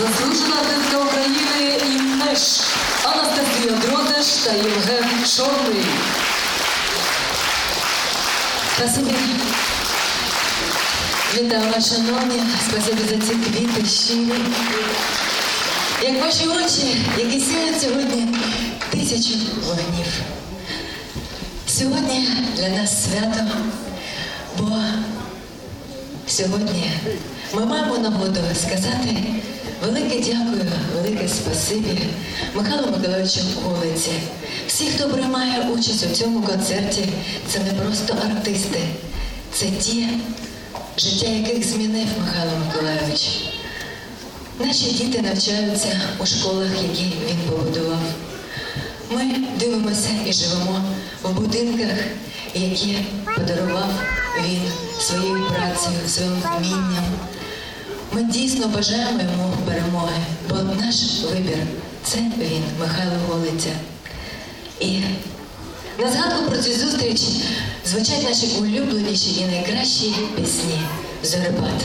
заслужена артистка України Іннеш, Анастасія Дротеш та Євген Чорний. Спасибі. Вітаю вас, шановні. Спасибі за ці квіти щирі. Як ваші очі, які сяють сьогодні тисячу вогнів. Сьогодні для нас свято, бо сьогодні ми маємо нагоду сказати велике дякую, велике спасибі Михайлу Миколаївичу Колиці. Всі, хто приймає участь у цьому концерті, це не просто артисти, це ті, життя яких змінив Михайло Миколаївич. Наші діти навчаються у школах, які він побудував. Ми дивимося і живемо в будинках, які подарував він своєю працею, своїм вмінням. Ми дійсно бажаємо йому перемоги, бо наш вибір це він, Михайло Голиця. І на згадку про цю зустріч звучать наші улюбленіші і найкращі пісні Зорепад.